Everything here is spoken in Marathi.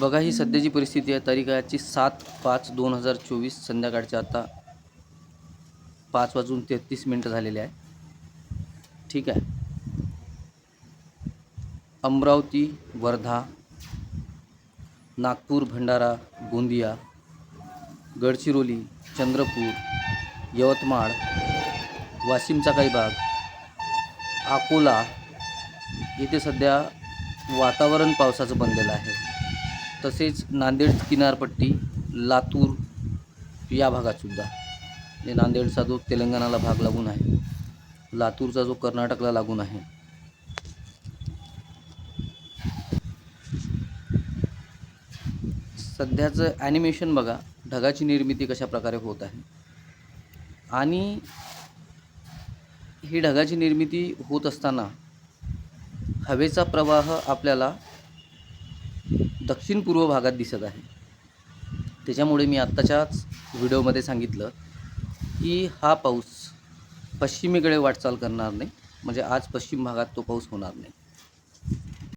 बघा ही सध्याची परिस्थिती आहे. तारीख आहे आजची सात पाच दोन हजार चोवीस संध्याकाळच्या आता पाच वाजून तेहतीस मिनटं झालेले आहे. ठीक आहे. अमरावती वर्धा नागपूर भंडारा गोंदिया गडचिरोली चंद्रपूर यवतमाळ वाशिमचा काही भाग अकोला येथे सध्या वातावरण पावसाचं बनलेलं आहे. तसेच नांदेड किनारपट्टी लातूर या भागातसुद्धा. म्हणजे नांदेडचा जो तेलंगणाला भाग लागून आहे लातूरचा जो कर्नाटकला लागून आहे. सध्याचं ॲनिमेशन बघा ढगाची निर्मिती कशा प्रकारे होत आहे. आणि ही ढगाची निर्मिती होत असताना हवेचा प्रवाह आपल्याला दक्षिण पूर्व भागात दिसत आहे. त्याच्यामुळे मी आत्ताच्याच व्हिडिओमध्ये सांगितलं की हा पाऊस पश्चिमेकडे वाटचाल करणार नाही. म्हणजे आज पश्चिम भागात तो पाऊस होणार नाही.